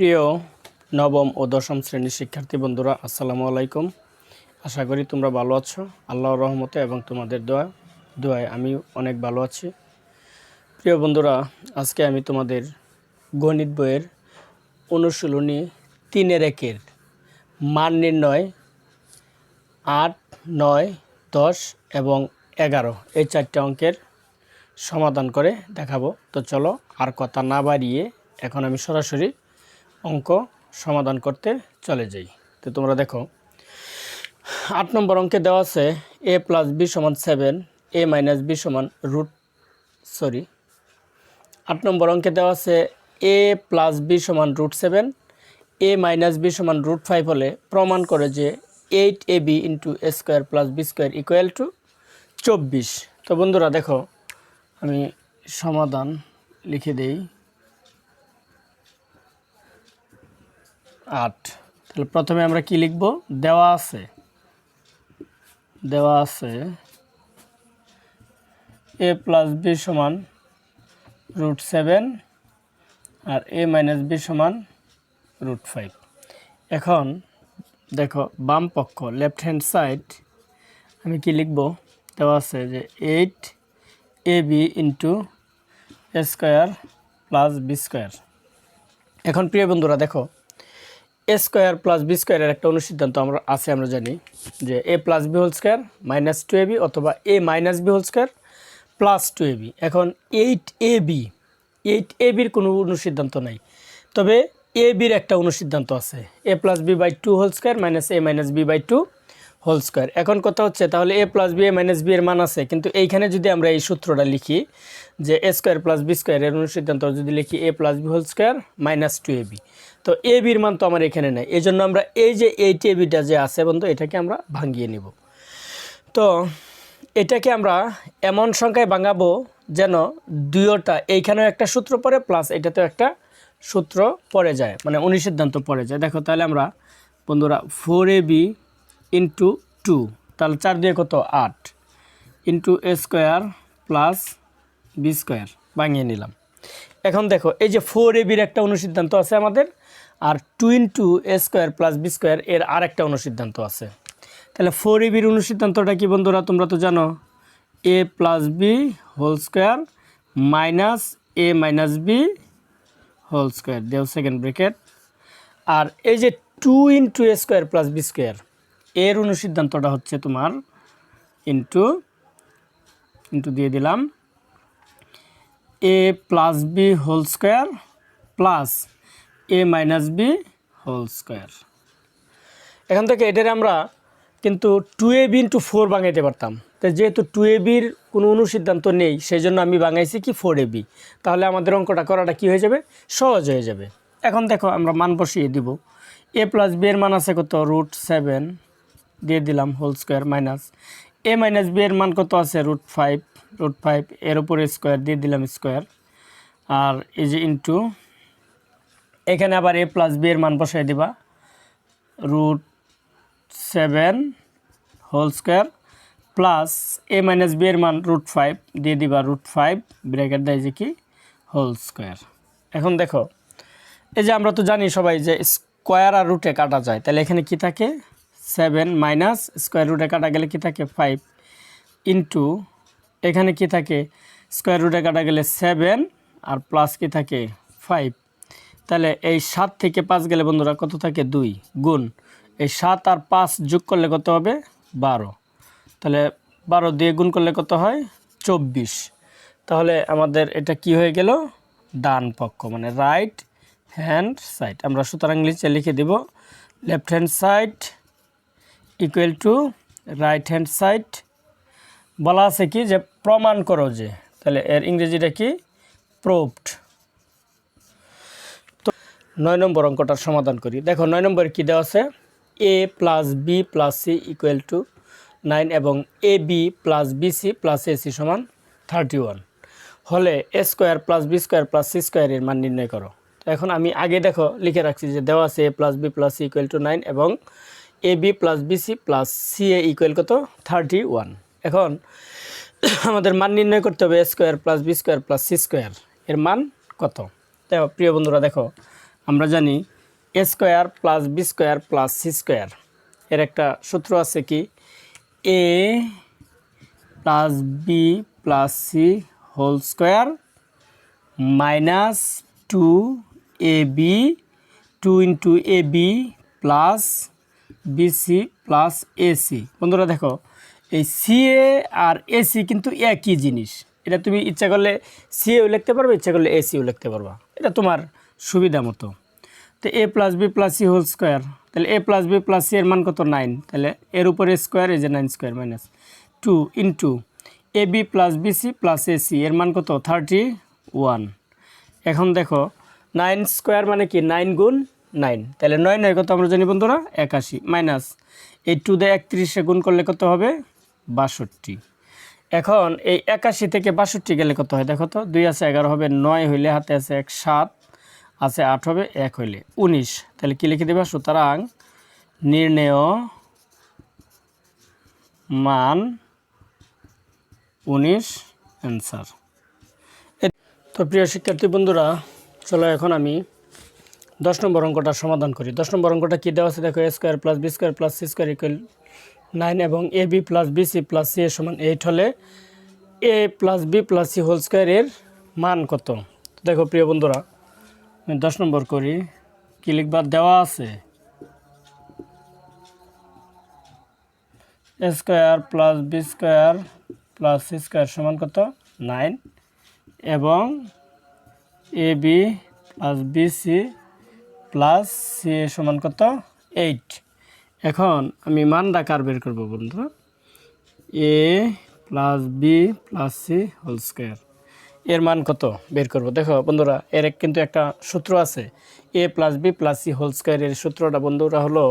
প্রিয় নবম ও দশম শ্রেণির শিক্ষার্থী বন্ধুরা, আসসালামু আলাইকুম। আশা করি তোমরা ভালো আছো। আল্লাহর রহমতে এবং তোমাদের দোয়া, দোয়ায় আমি অনেক ভালো আছি। প্রিয় বন্ধুরা, আজকে আমি তোমাদের গণিত বইয়ের অনুশীলনী তিনের একের মান নির্ণয় আট, নয়, দশ এবং এগারো এই চারটে অঙ্কের সমাধান করে দেখাবো। তো চলো আর কথা না বাড়িয়ে এখন আমি সরাসরি অঙ্ক সমাধান করতে চলে যাই। তো তোমরা দেখো, আট নম্বর অঙ্কে দেওয়া আছে এ প্লাস বি সমান সেভেন এ মাইনাস বি সমান রুট সরি আট নম্বর অঙ্কে দেওয়া আছে এ প্লাস বি সমান root seven A minus B সমান রুট ফাইভ হলে প্রমাণ করে যে eight A B into A square plus B square equal to চব্বিশ। তো বন্ধুরা দেখো, আমি সমাধান লিখে দেই। আট। তাহলে প্রথমে আমরা কি লিখব? দেওয়া আছে। দেওয়া আছে এ প্লাস বি সমান রুট সেভেন আর এ মাইনাস বি সমান রুট ফাইভ এখন দেখো, বাম পক্ষ লেফট হ্যান্ড সাইড আমি কি লিখব? দেওয়া আছে যে eight A B into A square plus B square এখন প্রিয় বন্ধুরা, দেখো এ স্কোয়ার প্লাস বি স্কোয়ারের একটা অনুসিদ্ধান্ত আমরা আছে আমরা জানি, যে A plus B whole square minus two A B অথবা A minus B whole square plus two A B এখন eight A B eight A বির কোনো অনুসিদ্ধান্ত নাই। তবে এ বির একটা অনুসিদ্ধান্ত আছে। A plus B by two whole square minus A minus B by two whole square এখন কথা হচ্ছে, তাহলে A plus B A minus B এর মান আছে, কিন্তু এইখানে যদি আমরা এই সূত্রটা লিখি, যে এ স্কোয়ার প্লাস বি স্কোয়ারের অনুসিদ্ধান্ত যদি লিখি A plus B whole square minus two A B তো এ বির মান তো আমার এখানে নেই। এই জন্য আমরা এই যে এইট এ বিটা যে আছে বন্ধু, এটাকে আমরা ভাঙিয়ে নিব। তো এটাকে আমরা এমন সংখ্যায় ভাঙাবো যেন দুইটা, এইখানেও একটা সূত্র পড়ে প্লাস এটাতেও একটা সূত্র পড়ে যায় মানে অনুসিদ্ধান্ত পড়ে যায়। দেখো তাহলে আমরা বন্ধুরা four A B into two তাহলে চার দিয়ে কত? আট into A square plus B square ভাঙিয়ে নিলাম। এখন দেখো, এই যে ফোর এ বির একটা অনুসিদ্ধান্ত আছে আমাদের। আর two into A square plus B square এর আর একটা অনুসিদ্ধান্ত আছে। তাহলে ফোর এ বির অনুসিদ্ধান্তটা কি বন্ধুরা, তোমরা তো জানো? A plus B whole square minus A minus B whole square দেও সেকেন্ড ব্রেকেট আর এই যে two into A square plus B square এর অনুসিদ্ধান্তটা হচ্ছে তোমার ইন্টু ইন্টু দিয়ে দিলাম। A plus B whole square plus A minus B whole square এখান থেকে এটার আমরা কিন্তু two A B into four বাঙাইতে পারতাম। তো যেহেতু টু এ বির কোনো অনুসিদ্ধান্ত নেই সেই জন্য আমি বাঙাইছি কি ফোর এ বি তাহলে আমাদের অঙ্কটা করাটা কি হয়ে যাবে? সহজ হয়ে যাবে। এখন দেখো, আমরা মান বসিয়ে দিব। এ প্লাস বি এর মান আছে কত? রুট সেভেন দিয়ে দিলাম whole square minus A minus B এর মান কত আছে? রুট ফাইভ রুট ফাইভ এর উপরে স্কোয়ার দিয়ে দিলাম স্কোয়ার আর এই যে ইন্টু এখানে আবার এ প্লাস বি এর মান বসাই দিবা। Root seven whole square plus A minus B এর মান রুট ফাইভ দিয়ে দিবা। রুট ফাইভ ব্র্যাকেট দেয় যে কি? হোল স্কোয়ার এখন দেখো, এই যে আমরা তো জানি সবাই যে স্কোয়ার আর রুটে কাটা যায়, তাহলে এখানে কি থাকে? সেভেন মাইনাস স্কোয়ার রুটে কাটা গেলে কি থাকে? ফাইভ ইন্টু এখানে কি থাকে? স্কোয়ার রুটে কাটা গেলে সেভেন আর প্লাস কি থাকে? ফাইভ তাহলে এই সাত থেকে পাঁচ গেলে বন্ধুরা কত থাকে? দুই। গুণ। এই সাত আর পাঁচ যোগ করলে কত হবে? বারো। তাহলে বারো দিয়ে গুণ করলে কত হয়? চব্বিশ। তাহলে আমাদের এটা কি হয়ে গেল? ডান পক্ষ মানে রাইট হ্যান্ড সাইড আমরা সুতরাং নিচে লিখে দেব left hand side equal to right hand side বলা আছে কি যে, প্রমাণ করো যে। তাহলে এর ইংরেজিটা কি? প্রোভড নয় নম্বর অঙ্কটার সমাধান করি। দেখো, নয় নম্বরে কী দেওয়া আছে? A plus B plus C equal to nine এবং A B plus B C plus A C সমান থার্টি ওয়ান হলে A square plus B square plus C স্কোয়ারের মান নির্ণয় করো। এখন আমি আগে দেখো, লিখে রাখছি যে দেওয়া আছে A plus B plus C equal to nine এবং A B plus B C plus C A equal কত? থার্টি ওয়ান এখন আমাদের মান নির্ণয় করতে হবে A square plus B square plus C square এর মান কত? প্রিয় বন্ধুরা, দেখো আমরা জানি A square plus B square plus C square এর একটা সূত্র আছে কি? A plus B plus C whole square minus two A B two into A B plus BC plus AC বন্ধুরা দেখো, এই সিএ আর এসি কিন্তু একই জিনিস। এটা তুমি ইচ্ছা করলে সিএও লিখতে পারবে, ইচ্ছা করলে এসিও লিখতে পারবা। এটা তোমার সুবিধা মতো। তো A plus B plus C whole square তাহলে A plus B plus C এর মান কত? নাইন তাহলে এর উপরে স্কোয়ার এই যে nine square minus two into A B plus B C plus A C এর মান কত? থার্টি ওয়ান এখন দেখো নাইন স্কোয়ার মানে কি? নাইন গুণ নাইন তাহলে নয় নয় কত আমরা জানি বন্ধুরা? একাশি মাইনাস এই টু দে একত্রিশে গুণ করলে কত হবে? বাষট্টি। এখন এই একাশি থেকে বাষট্টি গেলে কত হয়? দেখো তো, দুই আছে এগারো হবে, নয় হইলে হাতে আছে এক, সাত। আছে আট হবে, এক হইলে। উনিশ, তাহলে কী লিখে দেবে? সুতরাং নির্ণেয় মান উনিশ অ্যান্সার তো প্রিয় শিক্ষার্থী বন্ধুরা, চলো এখন আমি দশ নম্বর অঙ্কটার সমাধান করি। দশ নম্বর অঙ্কটা কী দেওয়া আছে? দেখো A square plus B square plus C square equal nine এবং A B plus B C plus C এর সমান এইট হলে A plus B plus C whole স্কোয়ারের মান কত? দেখো, প্রিয় বন্ধুরা দশ নম্বর করি। কি লিখবার দেওয়া আছে? Square plus B square plus C square সমান কত? নাইন এবং A B plus B C plus C A সমান কত? এইট এখন আমি মান ডাকার বের করব বন্ধু A plus B plus C whole square এর মান কত? বের করব। দেখো বন্ধুরা, এর এক কিন্তু একটা সূত্র আছে। A plus B plus C whole স্কোয়ারের সূত্রটা বন্ধুরা হলো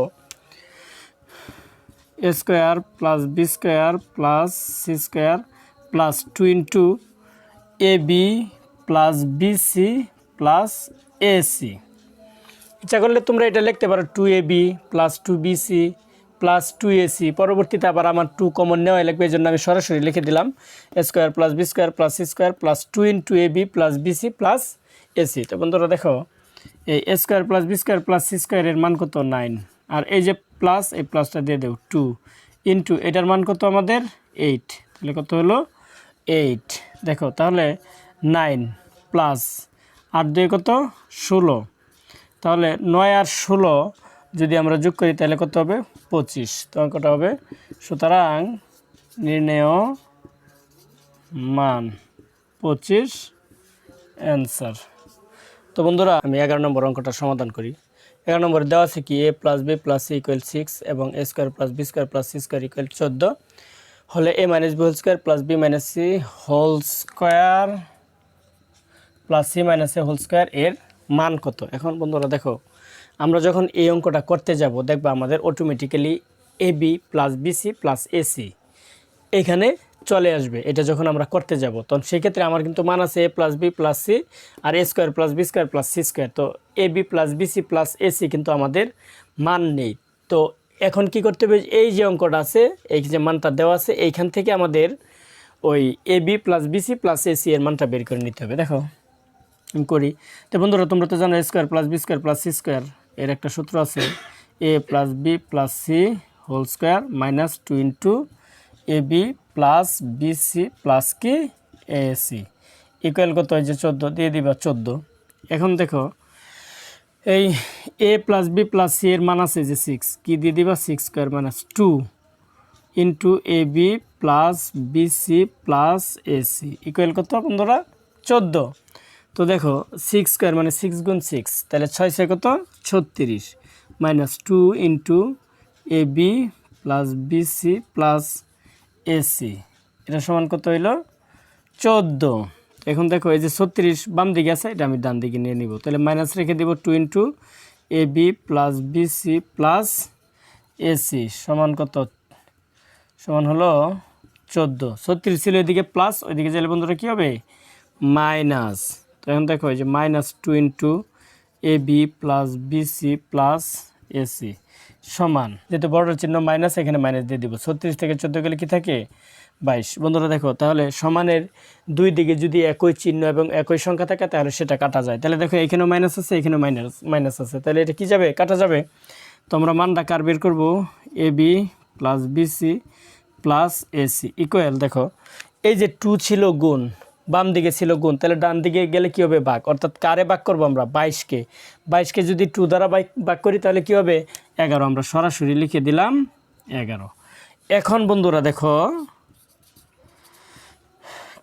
A square plus B square plus C square plus two into A B plus B C plus A C ইচ্ছা করলে তোমরা এটা লিখতে পারো two A B plus two B C plus two A C পরবর্তীতে আবার আমার টু কমন নেওয়া লাগবে, এই জন্য আমি সরাসরি লিখে দিলাম square plus B square plus C square plus two into A B plus B C plus A C তো বন্ধুরা দেখো, এই square plus B square plus C স্কোয়ারের মান কত? নাইন আর এই যে প্লাস এই প্লাসটা দিয়ে দেও টু ইন্টু এটার মান কত আমাদের? এইট তাহলে কত হলো? এইট দেখো, তাহলে নাইন প্লাস আর দুই কত? ষোলো। তাহলে নয় আর ষোলো যদি আমরা যোগ করি, তাহলে কত হবে? পঁচিশ। তখন কত হবে? সুতরাং নির্ণেয় মান। পঁচিশ অ্যান্সার তো বন্ধুরা, আমি এগারো নম্বর অঙ্কটা সমাধান করি। এগারো নম্বরে দেওয়া আছে কি? A plus B plus C equal six এবং A square plus B square plus C square equal চোদ্দ। হলে A minus B whole square plus B minus C whole square plus C minus A whole square এর মান কত? এখন বন্ধুরা দেখো আমরা যখন এই অঙ্কটা করতে যাব, দেখবা আমাদের automatically A B plus BC plus AC এখানে চলে আসবে। এটা যখন আমরা করতে যাব, তখন সেক্ষেত্রে আমার কিন্তু মান আছে A plus B plus C R A square plus B square plus C square তো A B plus BC plus AC কিন্তু আমাদের মান নেই। তো এখন কি করতে হবে? এই যে অঙ্কটা আছে, এই যে মানটা দেওয়া আছে, এইখান থেকে আমাদের ওই A B plus BC plus AC এর মানটা বের করে নিতে হবে। দেখো করি। তো বন্ধুরা, তোমরা তো জানো square plus B square plus C square এর একটা সূত্র আছে A plus B plus C whole square minus two into A B plus B C plus কি এ সি ইকুয়াল কত হয় যে চোদ্দ, দিয়ে দিবা চোদ্দ। এখন দেখো, এই A plus B plus C এর মান আছে যে সিক্স কী দিয়ে দিবা? Six square minus two into A B plus B C plus A C equal কত বন্ধুরা চোদ্দ। তো দেখো সিক্স স্কোয়ার মানে সিক্স গুণ সিক্স তাহলে ছয় ছয় কত? ছত্রিশ minus two into A B plus B C plus AC এটা সমান কত হইল? চোদ্দ। এখন দেখো এই যে ছত্রিশ বাম দিকে আছে, এটা আমি ডান দিকে নিয়ে নিব। তাহলে মাইনাস রেখে দেবো two into A B plus B C plus AC সমান কত? সমান হলো চোদ্দ। ছত্রিশ ছিল এদিকে প্লাস ওইদিকে গেলে বন্ধুরা কী হবে? মাইনাস তো এখন দেখো এই যে minus two into A B plus BC plus AC সমান। যেহেতু বড় চিহ্ন মাইনাস, এখানে মাইনাস দিয়ে দিব। ছত্রিশ থেকে চোদ্দ গেলে কি থাকে? বাইশ। বন্ধুরা দেখো, তাহলে সমানের দুই দিকে যদি একই চিহ্ন এবং একই সংখ্যা থাকে, তাহলে সেটা কাটা যায়। তাহলে দেখো, এখানেও মাইনাস আছে, এখানেও মাইনাস মাইনাস আছে। তাহলে এটা কি যাবে? কাটা যাবে। তো আমরা মানটা কার বের করব? A B plus BC plus AC equal, দেখো, এই যে টু ছিল গুণ বাম দিকে ছিল গুণ, তাহলে ডান দিকে গেলে কী হবে বাঘ? অর্থাৎ কারে বাক করব আমরা? বাইশকে। বাইশকে যদি টু দ্বারা বাই বাক করি, তাহলে কী হবে? এগারো। আমরা সরাসরি লিখে দিলাম এগারো। এখন বন্ধুরা দেখো,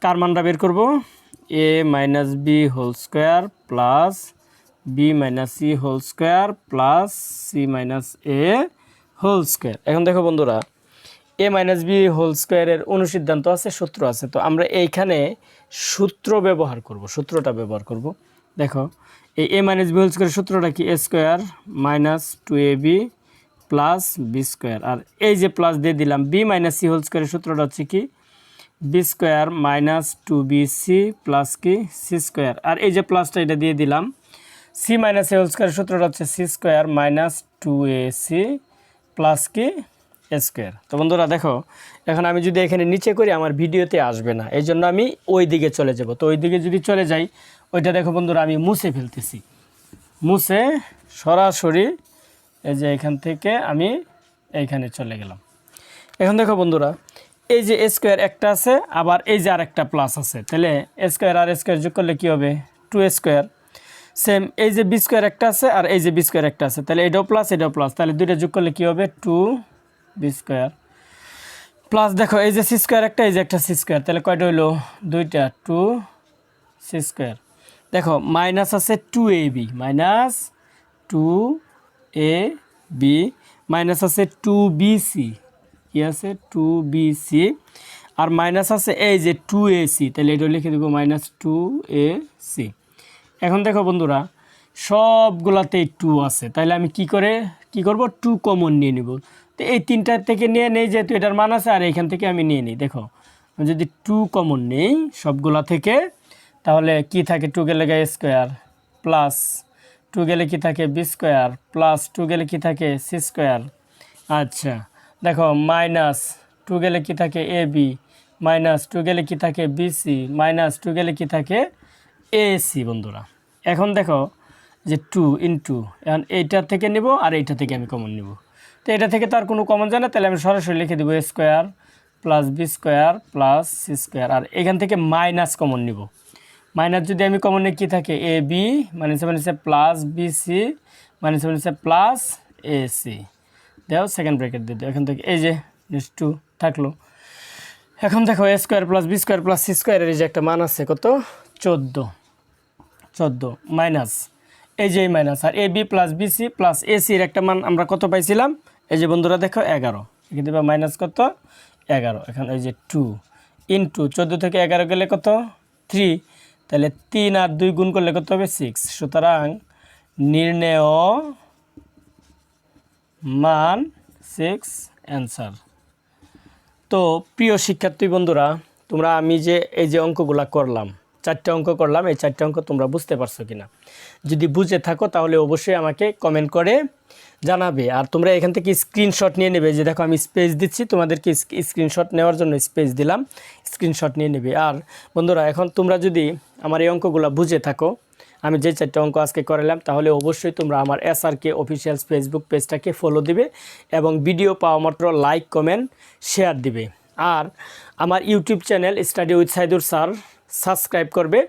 কার মানটা বের করব? A minus B whole square plus B minus C whole square plus C minus A whole square. এখন দেখো বন্ধুরা, এ মাইনাস বি হোল স্কোয়ারের অনুসিদ্ধান্ত আছে, সূত্র আছে। তো আমরা এইখানে সূত্র ব্যবহার করব, সূত্রটা ব্যবহার করব। দেখো, এই এ মাইনাস বি হোল স্কোয়ারের সূত্রটা কি? A square minus two A B plus B square আর এই যে প্লাস দিয়ে দিলাম বি মাইনাস সি হোল স্কোয়ারের সূত্রটা হচ্ছে কি? B square minus two B C plus কি? সি স্কোয়ার আর এই যে প্লাসটা এটা দিয়ে দিলাম সি মাইনাস এ হোল স্কোয়ারের সূত্রটা হচ্ছে C square minus two A C plus কি? স্কোয়ার। তো বন্ধুরা দেখো, এখন আমি যদি এখানে নিচে করি, আমার ভিডিওতে আসবে না। এই জন্য আমি ওই দিকে চলে যাব। তো ওই দিকে যদি চলে যাই, ওইটা দেখো বন্ধুরা, আমি মুছে ফেলতেছি। মুছে সরাসরি এই যে এখান থেকে আমি এইখানে চলে গেলাম। এখন দেখো বন্ধুরা, এই যে স্কোয়ার একটা আছে, আবার এই যে আরেকটা প্লাস আছে। তাহলে স্কোয়ার আর স্কোয়ার যোগ করলে কী হবে? Two square. সেম এই যে বি স্কোয়ার একটা আছে, আর এই যে বি স্কোয়ার একটা আছে। তাহলে এটাও প্লাস এটাও প্লাস। তাহলে দুইটা যোগ করলে কী হবে? টু বি স্কোয়ার প্লাস দেখো, এই যে সি স্কোয়ার একটা, এই যে একটা সি স্কোয়ার তাহলে কয়টা হইল? দুইটা টু সি স্কোয়ার দেখো মাইনাস আছে two A B minus two A B minus আছে টু বি সি কি আছে? টু বি সি আর মাইনাস আছে এই যে টু এ সি তাহলে এটা লিখে দেবো মাইনাস টু এ সি এখন দেখো বন্ধুরা, সবগুলাতেই টু আছে, তাহলে আমি কি করে, কি করব? টু কমন নিয়ে নিব। তো এই তিনটার থেকে নিয়ে নেই যেহেতু এটার মান আছে, আর এইখান থেকে আমি নিয়ে নিই। দেখো যদি টু কমন নেই সবগুলা থেকে, তাহলে কি থাকে? টু গেলে গায়ে স্কোয়ার প্লাস টু গেলে কি থাকে? বি স্কোয়ার প্লাস টু গেলে কি থাকে? সি স্কোয়ার আচ্ছা দেখো মাইনাস টু গেলে কি থাকে? এ বি মাইনাস টু গেলে কি থাকে? বিসি মাইনাস টু গেলে কি থাকে? এ সি বন্ধুরা। এখন দেখো যে টু ইন্টু এখন এইটা থেকে নেব, আর এইটা থেকে আমি কমন নেব। তো এটা থেকে তো আর কোনো কমন যায় না, তাহলে আমি সরাসরি লিখে দেবো square plus B square plus C square আর এখান থেকে মাইনাস কমন নিব। মাইনাস যদি আমি কমন নিই কী থাকে? এ বি মাইনাসে মাইনাসে প্লাস বি সি মাইনাসে মাইনাসে প্লাস এ সি দেও সেকেন্ড ব্র্যাকেট দিয়ে দেও। এখান থেকে এই যে নিস টু থাকল। এখন দেখো A square plus B square plus C স্কোয়ারের এই যে একটা মান আছে, কত? চোদ্দ। চোদ্দ মাইনাস এই যে minus R A B plus B C plus A সির একটা মান আমরা কত পাইছিলাম? এই যে বন্ধুরা দেখো, এগারো। এখানে দেবা মাইনাস কত? এগারো। এখন এই যে টু ইন্টু চোদ্দ থেকে এগারো গেলে কত? থ্রি তাহলে তিন আর দুই গুণ করলে কত হবে? সিক্স সুতরাং নির্ণেয় মান সিক্স অ্যান্সার তো প্রিয় শিক্ষার্থী বন্ধুরা, তোমরা আমি যে এই যে অঙ্কগুলা করলাম, চারটে অঙ্ক করলাম, এই চারটে অঙ্ক তোমরা বুঝতে পারছ কিনা? যদি বুঝে থাকো তাহলে অবশ্যই আমাকে কমেন্ট করে জানাবে। আর তোমরা এখান থেকে স্ক্রিনশট নিয়ে নেবে। যে দেখো, আমি স্পেস দিচ্ছি, তোমাদেরকে স্ক্রিনশট নেওয়ার জন্য স্পেস দিলাম। স্ক্রিনশট নিয়ে নেবে। আর বন্ধুরা, এখন তোমরা যদি আমার এই অঙ্কগুলো বুঝে থাকো, আমি যে চারটে অঙ্ক আজকে করালাম, তাহলে অবশ্যই তোমরা আমার S R K official Facebook পেজটাকে ফলো দিবে এবং ভিডিও পাওয়া মাত্র লাইক কমেন্ট শেয়ার দিবে। আর আমার YouTube channel study with Saidur sir subscribe করবে।